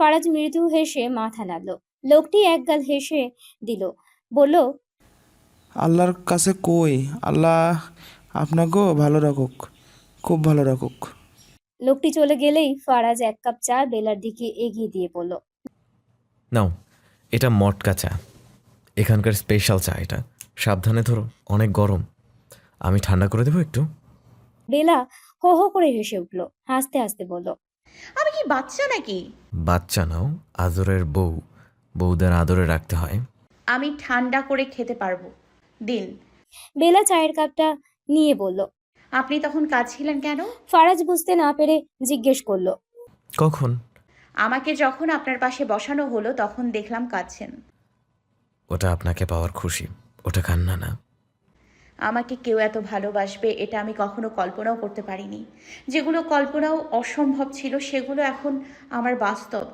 ফারাজ মৃদু হেসে মাথা নাড়ল। লোকটি একগাল হেসে দিল বলল আল্লাহর কাছে কই? আল্লাহ আপনাকেও ভালো রাখুক খুব ভালো রাখুক। লোকটি চলে গেলেই ফারাজ এক কাপ চা বেলার দিকে এগিয়ে দিয়ে বলল নাও এটা মটকা চা। এখানকার স্পেশাল চা এটা। সাবধানে ধরো অনেক গরম। আমি ঠান্ডা করে দেবো একটু। বেলা হো হো করে হেসে উঠল হাসতে হাসতে বলল আমি কি বাচ্চা নাকি? বাচ্চা নাও আদরের বউ বউদের আদরে রাখতে হয়। আমি ঠান্ডা করে খেতে পারব। দিন। বেলা চায়ের কাপটা নিয়ে বলল। আপনি তখন কাঁদছিলেন কেন? ফারাজ বুঝতে না পেরে জিজ্ঞেস করল। কখন? আমাকে যখন আপনার পাশে বসানো হলো তখন দেখলাম কাঁদছেন। ওটা আপনাকে পাওয়ার খুশি। ওটা কান্না না। আমাকে কেউ এত ভালোবাসবে এটা আমি কখনো কল্পনাও করতে পারিনি। যেগুলো কল্পনাও অসম্ভব ছিল সেগুলো এখন আমার বাস্তব।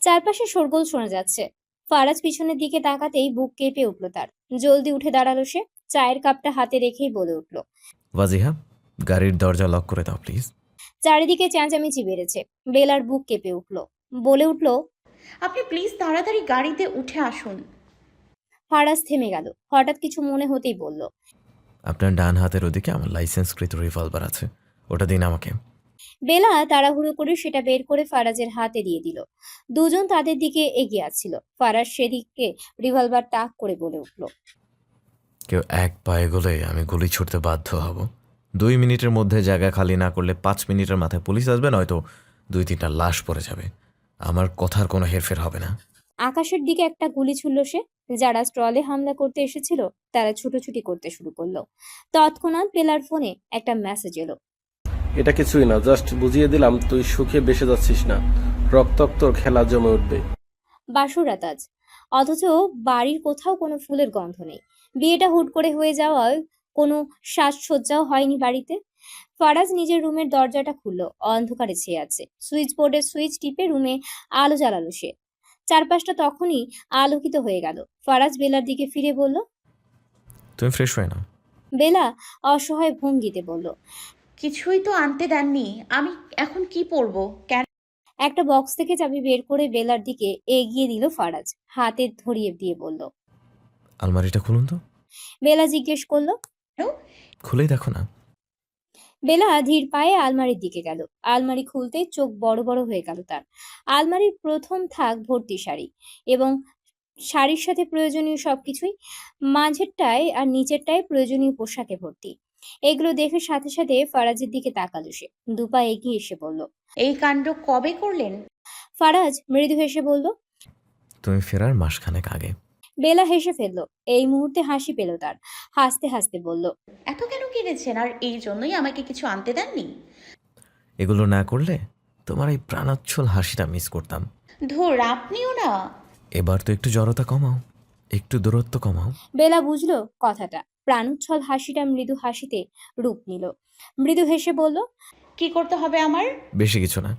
চারপাশে শোরগোল শোনা যাচ্ছে। ফারাজ পিছনের দিকে তাকাতেই বুক কেঁপে উঠল তার। জলদি উঠে দাঁড়াল সে চায়ের কাপটা হাতে রেখেই বলে উঠল ওয়াজিহা গাড়ির দরজা লক করে দাও প্লিজ চারিদিকে চেঁচামেচি বেড়েছে। বেলার বুক কেঁপে উঠল বলে উঠল আপনি প্লিজ তাড়াতাড়ি গাড়িতে উঠে আসুন। ফারাজ থেমে গেল হঠাৎ কিছু মনে হতেই বলল আপনার ডান হাতের ওদিকে আমার লাইসেন্সকৃত রিভলভার আছে। ওটা দিন আমাকে। বেলা তাড়াহুড়ো করে সেটা বের করে ফারাজের হাতে দিয়ে দিল। দুজন তাদের দিকে এগিয়ে আসছিল। ফারাজ সেদিকে রিভলভার টাক করে বলে উঠল। কেউ এক পায়ে গলে আমি গুলি ছুটতে বাধ্য হব। দুই মিনিটের মধ্যে জায়গা খালি না করলে পাঁচ মিনিটের মাথায় পুলিশ আসবে নয়তো দুই তিনটা লাশ পড়ে যাবে। আমার কথার কোনো হেরফের হবে না। আকাশের দিকে একটা গুলি ছুড়ল সে যারা স্ট্রলে হামলা করতে এসেছিল তারা ছুটোছুটি করতে শুরু করল। তৎক্ষণাৎ বেলার ফোনে একটা মেসেজ এলো। এটা কিছুই না জাস্ট বুঝিয়ে দিলাম তুই সুখে বেসে যাচ্ছিস না। রক্তাক্ত খেলা জমে উঠবে। বাসুরাত আজ অথচ বাড়ির কোথাও কোনো ফুলের গন্ধ নেই। বিয়েটা হুট করে হয়ে যাওয়ায় কোনো সাজসজ্জাও হয়নি বাড়িতে। ফারাজ নিজের রুমের দরজাটা খুললো অন্ধকারে ছেয়ে আছে। সুইচ বোর্ডের সুইচ টিপে রুমে আলো জ্বালালো সে। চারপাশটা তখনই আলোকিত হয়ে গেল। ফারাজ বেলার দিকে ফিরে বলল তুমি ফ্রেশ হয়ে নাও। বেলা অসহায় ভঙ্গিতে বলল কিছুই তো আনতে দেননি। আমি এখন কি পরবো? কেন? একটা বক্স থেকে চাবি বের করে বেলার দিকে এগিয়ে দিল ফারাজ হাতে ধরিয়ে দিয়ে বলল আলমারিটা খুলুন তো। বেলা জিজ্ঞেস করল খুলেই দেখো না। বেলা ধীর পায়ে আলমারির দিকে গেল। আলমারি খুলতে চোখ বড় বড় হয়ে গেল তার। আলমারির প্রথম থাক ভর্তি শাড়ি এবং শাড়ির সাথে প্রয়োজনীয় সবকিছুই মাঝেরটায় আর নিচেরটায় প্রয়োজনীয় পোশাকে ভর্তি। এগুলো দেখে সাথে সাথে ফারাজের দিকে তাকালো সে। দুপা এগিয়ে এসে বলল এই কাণ্ড কবে করলেন? ফারাজ মৃদু হেসে বলল তুমি ফেরার মাসখানেক আগে বেলা হেসে ফেলল। এই মুহূর্তে হাসি পেল তার। হাসতে হাসতে বলল এত কেন কিনেছেন আর এই জন্যই আমাকে কিছু আনতে দেননি? এগুলো না করলে তোমার এই প্রাণোচ্ছল হাসিটা মিস করতাম। ধুর আপনিও না। এবার তো একটু জড়তা কমাও একটু দূরত্ব কমাও। বেলা বুঝলো কথাটা। প্রাণোচ্ছল হাসিটা মৃদু হাসিতে রূপ নিল। মৃদু হেসে বলল কি করতে হবে আমার? বেশি কিছু না।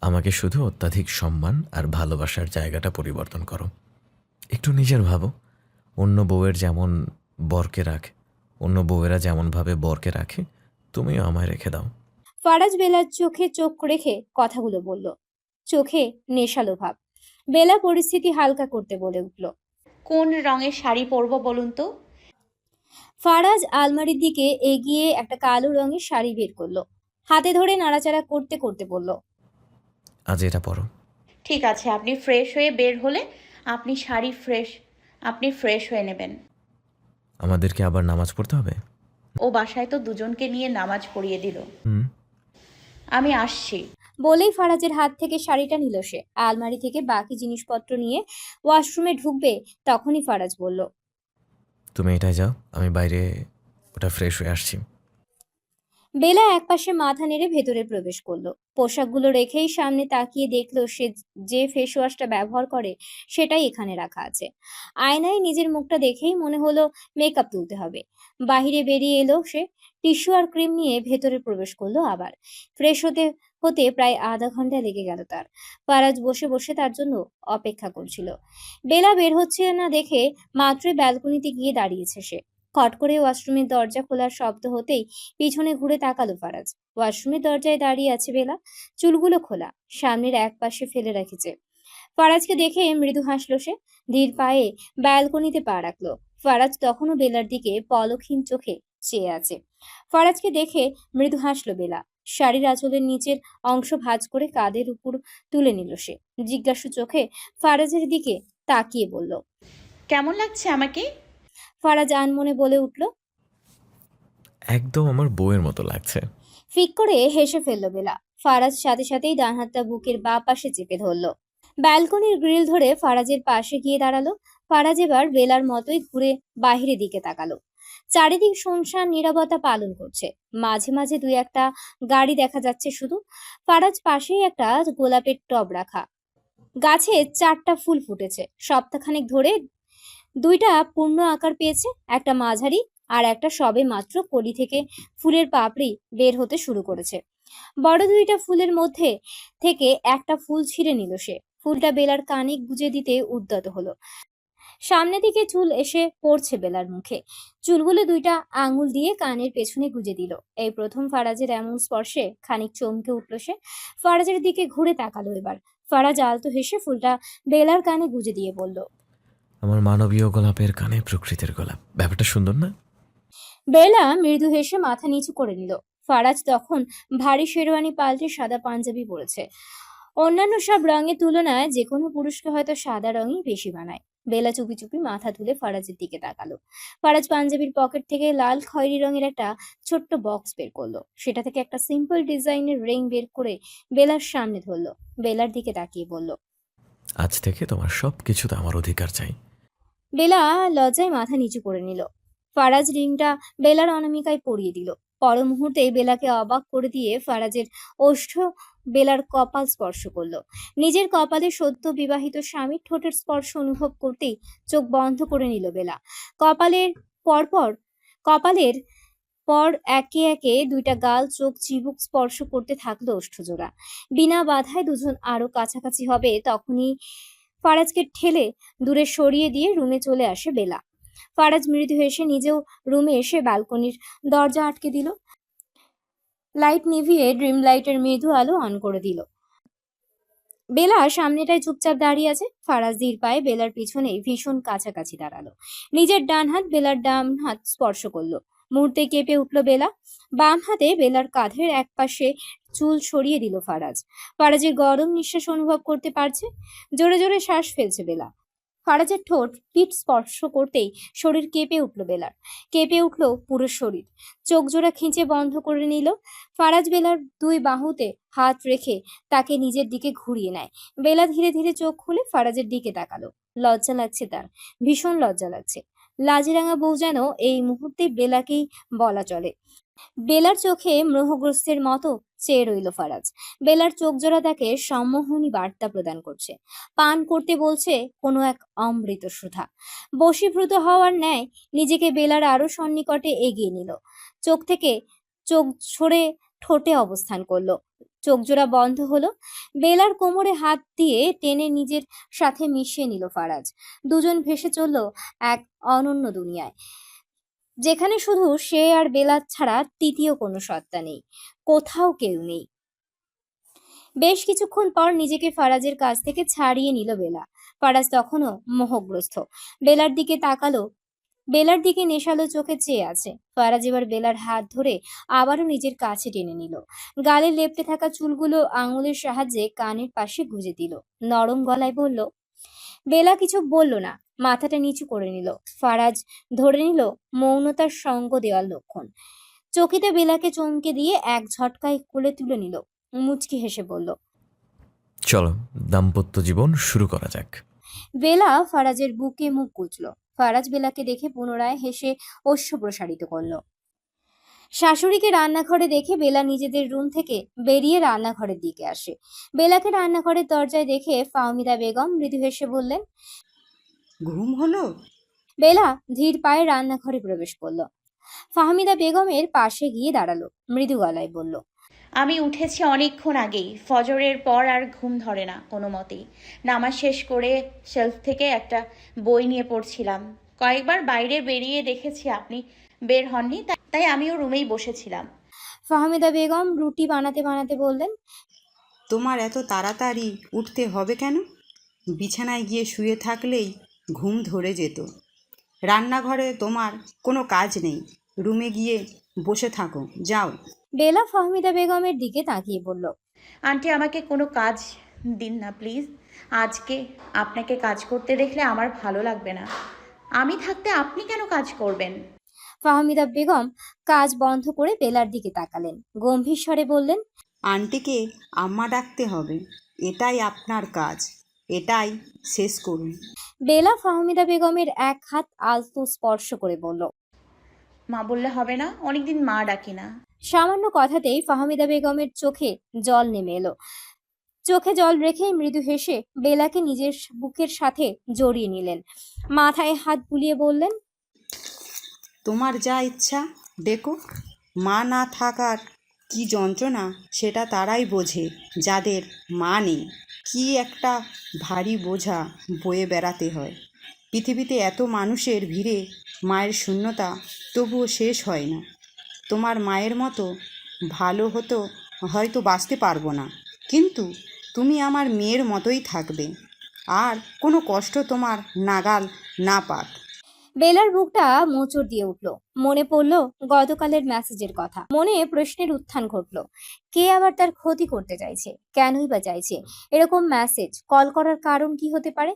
আমাকে শুধু অত্যাধিক সম্মান আর ভালোবাসার জায়গাটা পরিবর্তন করো। একটু নিজের ভাবো। অন্য বউয়ের যেমন বরকে রাখে অন্য বউয়েরা যেমনভাবে বরকে রাখে তুমিও আমায় রেখে দাও। ফারাজ বেলার চোখে চোখ রেখে কথাগুলো বলল। চোখে নেশালো ভাব। বেলা পরিস্থিতি হালকা করতে বলে উঠল। কোন রঙের শাড়ি পরবো বলুন তো? ফারাজ আলমারির দিকে এগিয়ে একটা কালো রঙের শাড়ি বের করল। হাতে ধরে নাড়াচাড়া করতে করতে বলল আজ এটা পড়ো ঠিক আছে আপনি ফ্রেশ হয়ে বের হলে আপনি শাড়ি ফ্রেশ আপনি ফ্রেশ হয়ে নেবেন। আমাদেরকে আবার নামাজ পড়তে হবে? ও বাসায় তো দুজনকে নিয়ে নামাজ পড়িয়ে দিল। হুম। আমি আসছি। বলেই ফারাজের হাত থেকে শাড়িটা নিল সে। আলমারি থেকে বাকি জিনিসপত্র নিয়ে ওয়াশরুমে ঢুকবে তখনই ফারাজ বলল তুমি এটাই যাও আমি বাইরে ওটা ফ্রেশ হয়ে আসছি। বেলা একপাশে মাথা নেড়ে ভেতরে প্রবেশ করল। পোশাকগুলো রেখেই সামনে তাকিয়ে দেখল সে যে ফেস ওয়াশটা ব্যবহার করে, সেটাই এখানে রাখা আছে। আয়নায় নিজের মুখটা দেখেই মনে হলো মেকআপ তুলতে হবে। বাহিরে বেরিয়ে এলো সে টিস্যু আর ক্রিম নিয়ে ভেতরে প্রবেশ করল আবার। ফ্রেশ হতে হতে প্রায় আধা ঘণ্টা লেগে গেল তার। পারাজ বসে বসে তার জন্য অপেক্ষা করছিল। বেলা বের হচ্ছে না দেখে মাত্রই ব্যালকনিতে গিয়ে দাঁড়িয়েছে সে। খট করে ওয়াশরুমের দরজা খোলার শব্দ হতেই পিছনে ঘুরে তাকালো ফারাজ। ওয়াশরুমের দরজায় দাঁড়িয়ে আছে বেলা। চুলগুলো খোলা। সামনের এক পাশে ফেলে রেখেছে। ফারাজকে দেখে মৃদু হাসলো সে। ধীর পায়ে ব্যালকনিতে পা রাখল। ফারাজ তখনও বেলার দিকে পলকহীন চোখে চেয়ে আছে। ফারাজকে দেখে মৃদু হাসলো বেলা। শাড়ির আঁচলের নিচের অংশ ভাঁজ করে কাঁধের উপর তুলে নিল সে। জিজ্ঞাসু চোখে ফারাজের দিকে তাকিয়ে বলল, কেমন লাগছে আমাকে? ফারাজ আনমনে বলে উঠল একদম আমার বউয়ের মতো লাগছে। ফিক করে হেসে ফেলল বেলা। ফারাজ সাথে সাথেই ডান হাতটা বুকের বা পাশে চেপে ধরল। ব্যালকনির গ্রিল ধরে ফারাজের পাশে গিয়ে দাঁড়াল। ফারাজ এবার বেলার মতোই ঘুরে বাহিরের দিকে তাকালো। চারিদিক শুনশান নীরবতা পালন করছে। মাঝে মাঝে দুই একটা গাড়ি দেখা যাচ্ছে শুধু। ফারাজ পাশেই একটা গোলাপের টব রাখা। গাছে চারটা ফুল ফুটেছে। সপ্তাহখানেক ধরে দুইটা পূর্ণ আকার পেয়েছে, একটা মাঝারি আর একটা সবে মাত্র কলি থেকে ফুলের পাপড়ি বের হতে শুরু করেছে। বড় দুইটা ফুলের মধ্যে থেকে একটা ফুল ছিঁড়ে নিল সে। ফুলটা বেলার কানে গুজে দিতে উদ্যত হলো। সামনে দিকে চুল এসে পড়ছে বেলার মুখে। চুলগুলো দুইটা আঙুল দিয়ে কানের পেছনে গুজে দিল। এই প্রথম ফারাজের এমন স্পর্শে খানিক চমকে উঠল সে। ফারাজের দিকে ঘুরে তাকালো এবার। ফারাজ আলতো হেসে ফুলটা বেলার কানে গুজে দিয়ে বলল আমার মানবীয় গোলাপের কানে প্রকৃতির গোলাপ। ব্যাপারটা সুন্দর না? বেলা মৃদু হেসে মাথা নিচু করে নিল। ফারাজ তখন ভারী শেরওয়ানি পাল্টে সাদা পাঞ্জাবি পরেছে। অন্যান্য সব রঙের তুলনায় যে কোনো পুরুষকে হয়তো সাদা রঙই বেশি বানায় বেলা চুপি চুপি মাথা তুলে ফারাজের দিকে তাকালো। ফারাজ পাঞ্জাবির পকেট থেকে লাল খয়েরি রঙের একটা ছোট্ট বক্স বের করল। সেটা থেকে একটা সিম্পল ডিজাইনের রিং বের করে বেলার সামনে ধরলো। বেলার দিকে তাকিয়ে বলল আজ থেকে তোমার সব কিছুতে আমার অধিকার চাই। বেলা লজ্জায় মাথা নিচু করে নিল। ফারাজ রিংটা বেলার অনামিকায় পরিয়ে দিল। পর মুহূর্তে বেলাকে অবাক করে দিয়ে ফারাজের ওষ্ঠ বেলার কপাল স্পর্শ করল। নিজের কপালে সদ্য বিবাহিত স্বামীর ঠোঁটের স্পর্শ অনুভব করতেই চোখ বন্ধ করে নিল বেলা। কপালের পরপর, কপালের পর একে একে দুইটা গাল, চোখ, চিবুক স্পর্শ করতে থাকল ওষ্ঠজোড়া। বিনা বাধায় দুজন আরও কাছাকাছি হবে তখনই ফারাজকে ঠেলে দূরে সরিয়ে দিয়ে রুমে চলে আসে বেলা। ফারাজ মৃদু এসে নিজেও রুমে এসে ব্যালকনির দরজা আটকে দিল। লাইট নিভিয়ে ড্রিম লাইটের মৃদু আলো অন করে দিল। বেলা সামনেটায় চুপচাপ দাঁড়িয়ে আছে। ফারাজ ধীর পায়ে বেলার পিছনে ভীষণ কাছাকাছি দাঁড়াল। নিজের ডান হাত বেলার ডান হাত স্পর্শ করল। মুহূর্তে কেঁপে উঠল বেলা। বাম হাতে বেলার কাঁধের এক পাশে চুল সরিয়ে দিল ফারাজ। ফারাজের গরম নিঃশ্বাস অনুভব করতে পারছে। জোরে জোরে শ্বাস ফেলছে বেলা। ফারাজের ঠোঁট পিঠ স্পর্শ করতেই শরীর কেঁপে উঠল বেলার। কেঁপে উঠল পুরো শরীর। চোখ জোড়া খিঁচে বন্ধ করে নিল। ফারাজ বেলার দুই বাহুতে হাত রেখে তাকে নিজের দিকে ঘুরিয়ে নেয়। বেলা ধীরে ধীরে চোখ খুলে ফারাজের দিকে তাকালো। লজ্জা লাগছে তার। ভীষণ লজ্জা লাগছে। লাজিরাঙা বউ যেন এই মুহূর্তে বেলাকেই বলা চলে। বেলার চোখে মোহগ্রস্তের মতো চেয়ে রইল ফারাজ। বেলার চোখ জোড়া তাকে সম্মোহনী বার্তা প্রদান করছে। পান করতে বলছে কোনো এক অমৃত সুধা। বশীভূত হওয়ার ন্যায় নিজেকে বেলার আরও সন্নিকটে এগিয়ে নিল। চোখ থেকে চোখ ছড়ে ঠোঁটে অবস্থান করল। চোখ জোড়া বন্ধ হলো। বেলার কোমরে হাত দিয়ে টেনে নিজের সাথে মিশিয়ে নিল ফারাজ। দুজন ভেসে চলল এক অনন্য দুনিয়ায়। যেখানে শুধু সে আর বেলা ছাড়া তৃতীয় কোনো সত্তা নেই, কোথাও কেউ নেই। বেশ কিছুক্ষণ পর নিজেকে ফারাজের কাছ থেকে ছাড়িয়ে নিল বেলা। ফারাজ তখনও মোহগ্রস্ত বেলার দিকে তাকালো বেলার দিকে নেশালো চোখে চেয়ে আছে। ফারাজ এবার বেলার হাত ধরে আবারও নিজের কাছে টেনে নিল। গালে লেপটে থাকা চুলগুলো আঙুলের সাহায্যে কানের পাশে গুঁজে দিল। নরম গলায় বলল বেলা কিছু বলল না। মাথাটা নিচু করে নিল। ফারাজ ধরে নিল মৌনতার সঙ্গ দেওয়ার লক্ষণ। চকিতে বেলাকে চমকে দিয়ে এক ঝটকায় কোলে তুলে নিল। মুচকি হেসে বলল চলো দাম্পত্য জীবন শুরু করা যাক। বেলা ফারাজের বুকে মুখ কুচল ফারাজ বেলাকে দেখে পুনরায় হেসে অশ্ব প্রসারিত করল। শাশুড়িকে রান্নাঘরে দেখে বেলা নিজেদের রুম থেকে বেরিয়ে রান্নাঘরের দিকে আসে। বেলাকে রান্নাঘরের দরজায় দেখে ফাহমিদা বেগম মৃদু হেসে বললেন ঘুম হলো? বেলা ধীর পায়ে রান্নাঘরে প্রবেশ করল। ফাহমিদা বেগমের পাশে গিয়ে দাঁড়াল মৃদু গলায় বলল আমি উঠেছি অনেকক্ষণ আগেই। ফজরের পর আর ঘুম ধরে না কোনো মতেই। নামাজ শেষ করে শেলফ থেকে একটা বই নিয়ে পড়ছিলাম। কয়েকবার বাইরে বেরিয়ে দেখেছি আপনি বের হননি তাই- তাই আমিও রুমেই বসেছিলাম। ফাহমিদা বেগম রুটি বানাতে বানাতে বললেন তোমার এত তাড়াতাড়ি উঠতে হবে কেন? বিছানায় গিয়ে শুয়ে থাকলেই ঘুম ধরে যেত। রান্নাঘরে তোমার কোনো কাজ নেই। রুমে গিয়ে বসে থাকো যাও। বেলা ফাহমিদা বেগমের দিকে তাকিয়ে বলল আন্টি আমাকে কোনো কাজ দিন না প্লিজ। আজকে আপনাকে কাজ করতে দেখলে আমার ভালো লাগবে না। আমি থাকতে আপনি কেন কাজ করবেন? ফাহমিদা বেগম কাজ বন্ধ করে বেলার দিকে তাকালেন। গম্ভীর স্বরে বললেন আন্টিকে আম্মা ডাকতে হবে। এটাই আপনার কাজ। এটাই শেষ করুন। বেলা ফাহমিদা বেগমের এক হাত আলতো স্পর্শ করে বলল মা বললে হবে না অনেকদিন মা ডাকি না। সামান্য কথাতেই ফাহমিদা বেগমের চোখে জল নেমে এলো। চোখে জল রেখেই মৃদু হেসে বেলাকে নিজের বুকের সাথে জড়িয়ে নিলেন। মাথায় হাত বুলিয়ে বললেন, তোমার যা ইচ্ছা, দেখো। মা না থাকার কি যন্ত্রণা, সেটা তারাই বোঝে, যাদের মা নেই। কি একটা ভারী বোঝা বয়ে বেড়াতে হয়। পৃথিবীতে এত মানুষের ভিড়ে মায়ের শূন্যতা তবুও শেষ হয় না। তোমার মায়ের মতো ভালো হতো হয়তো বাঁচতে পারব না। কিন্তু তুমি আমার মেয়ের মতোই থাকবে। আর কোনো কষ্ট তোমার নাগাল না পাক। বেলার বুকটা মোচড় দিয়ে উঠল। মনে পড়ল গতকালের মেসেজের কথা। মনে প্রশ্নের উত্থান ঘটল। কে আবার তার ক্ষতি করতে চাইছে? কেনই বা চাইছে? এরকম মেসেজ কল করার কারণ কি হতে পারে?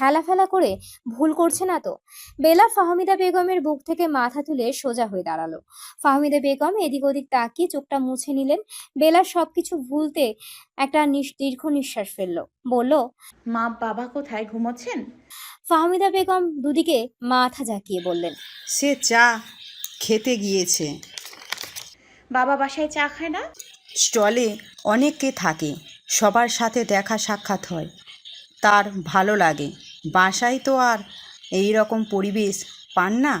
হেলা ফেলা করে ভুল করছে না তো? বেলা ফাহমিদা বেগমের বুক থেকে মাথা তুলে সোজা হয়ে দাঁড়াল। ফাহমিদা বেগম এদিক ওদিক তাকিয়ে চোখটা মুছে নিলেন। বেলা সবকিছু ভুলতে একটা দীর্ঘ নিঃশ্বাস ফেলল। বলল মা বাবা কোথায় ঘুমোচ্ছেন? ফাহমিদা বেগম দুদিকে মাথা ঝাঁকিয়ে বললেন সে চা খেতে গিয়েছে। বাবা বাসায় চা খায় না? স্টলে অনেকে থাকে সবার সাথে দেখা সাক্ষাৎ হয়। তার ভালো লাগে। বাসায় তো আর এই রকম পরিবেশ পান না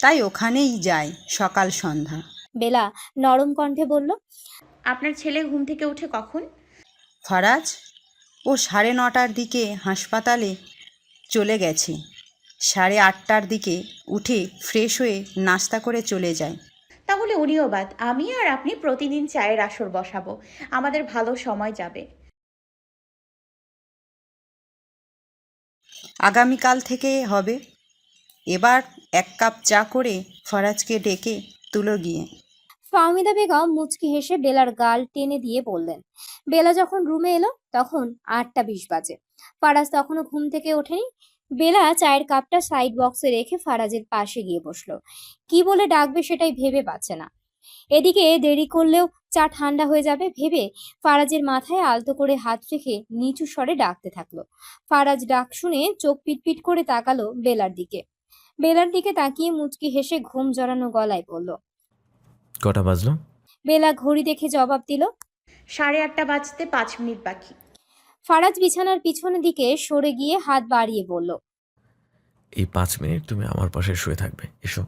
তাই ওখানেই যায় সকাল সন্ধ্যা। বেলা নরম কণ্ঠে বলল আপনার ছেলে ঘুম থেকে উঠে কখন? ফারাজ ও সাড়ে নটার দিকে হাসপাতালে চলে গেছে। সাড়ে আটটার দিকে উঠে ফ্রেশ হয়ে নাস্তা করে চলে যায়। তাহলে উনিও বাদ আমি আর আপনি প্রতিদিন চায়ের আসর বসাবো আমাদের ভালো সময় যাবে। আগামীকাল থেকে হবে। এবার এক কাপ চা করে ফরাজকে ডেকে তুলো গিয়ে। ফাহমিদা বেগম মুচকি হেসে বেলার গাল টেনে দিয়ে বললেন বেলা যখন রুমে এলো তখন আটটা বিশ বাজে। ফারাজ তখনও ঘুম থেকে ওঠেনি বেলা চায়ের কাপটা সাইড বক্সে রেখে ফারাজের পাশে গিয়ে বসল। কি বলে ডাকবে সেটাই ভেবে পাচ্ছে না। এদিকে দেরি করলেও চা ঠান্ডা হয়ে যাবে ভেবে ফারাজের মাথায় আলতো করে হাত রেখে নিচু স্বরে ডাকতে থাকল। ফারাজ ডাক শুনে চোখ পিটপিট করে তাকালো বেলার দিকে। বেলার দিকে তাকিয়ে মুচকি হেসে ঘুম জড়ানো গলায় বলল কটা বাজলো? বেলা ঘড়ি দেখে জবাব দিল সাড়ে আটটা বাজতে পাঁচ মিনিট বাকি। ফারাজ বিছানার পিছনের দিকে সরে গিয়ে হাত বাড়িয়ে বলল এই পাঁচ মিনিট তুমি আমার পাশে শুয়ে থাকবে এসো।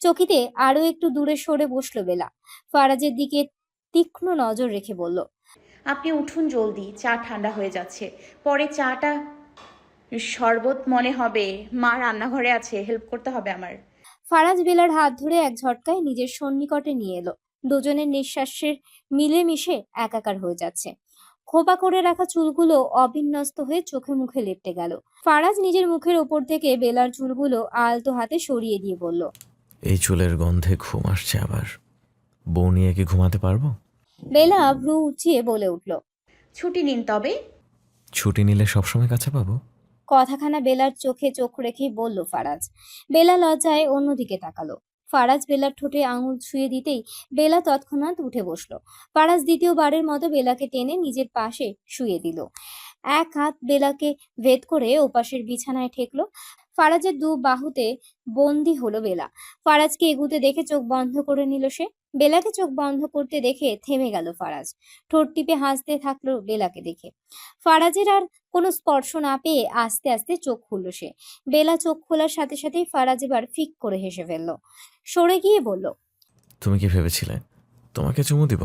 চকিতে আরও একটু দূরে সরে বসল বেলা। ফারাজের দিকে তীক্ষ্ণ নজর রেখে বলল আপনি উঠুন জলদি চা ঠান্ডা হয়ে যাচ্ছে। পরে চাটা শরবত মনে হবে মা রান্নাঘরে আছে হেল্প করতে হবে আমার। ফারাজ বেলার হাত ধরে এক ঝটকায় নিজের সন্নিকটে নিয়ে এলো। দুজনের নিঃশ্বাসের মিলেমিশে একাকার হয়ে যাচ্ছে। খোপা করে রাখা চুলগুলো অবিন্যস্ত হয়ে চোখে মুখে লেপটে গেল। ফারাজ নিজের মুখের ওপর থেকে বেলার চুলগুলো আলতো হাতে সরিয়ে দিয়ে বলল এই চুলের গন্ধে ঘুম আসছে আবার। বউ নিয়ে কি ঘুমাতে পারব? বেলা ভ্রু উঁচিয়ে বলে উঠল ছুটি নিন তবে। ছুটি নিলে সবসময় কাছে পাবো? কথাখানা বেলার চোখে চোখ রেখেই বলল ফারাজ। বেলা লজ্জায় অন্যদিকে তাকালো। ফারাজ বেলার ঠোঁটে আঙুল ছুঁয়ে দিতেই বেলা তৎক্ষণাৎ উঠে বসল। ফারাজ দ্বিতীয়বারের মতো বেলাকে টেনে নিজের পাশে শুয়ে দিল। এক হাত বেলাকে ভেদ করে ওপাশের বিছানায় ঠেকলো। ফারাজের দু বাহুতে বন্দি হলো বেলা। ফারাজকে এগুতে দেখে চোখ বন্ধ করে নিল সে। বেলাকে চোখ বন্ধ করতে দেখে থেমে গেল ফারাজ। ঠোঁট টিপে হাসতে থাকল বেলাকে দেখে। ফারাজের আর কোনো স্পর্শ না পেয়ে আস্তে আস্তে চোখ খুলল সে। বেলা চোখ খোলার সাথে সাথেই ফারাজ এবার ফিক করে হেসে ফেলল। সরে গিয়ে বলল তুমি কি ভেবেছিলে? তোমাকে চুমু দিব?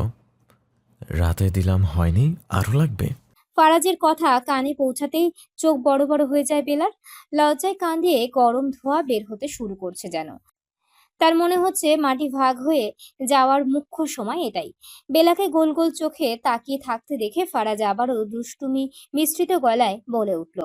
রাতে দিলাম হয়নি আরও লাগবে? ফারাজের কথা কানে পৌঁছাতেই চোখ বড় বড় হয়ে যায় বেলার। লজ্জায় কান দিয়ে গরম ধোঁয়া বের হতে শুরু করছে যেন। তার মনে হচ্ছে মাটি ভাগ হয়ে যাওয়ার মুখ্য সময় এটাই। বেলাকে গোল গোল চোখে তাকিয়ে থাকতে দেখে ফারাজ আবারও দুষ্টুমি মিশ্রিত গলায় বলে উঠল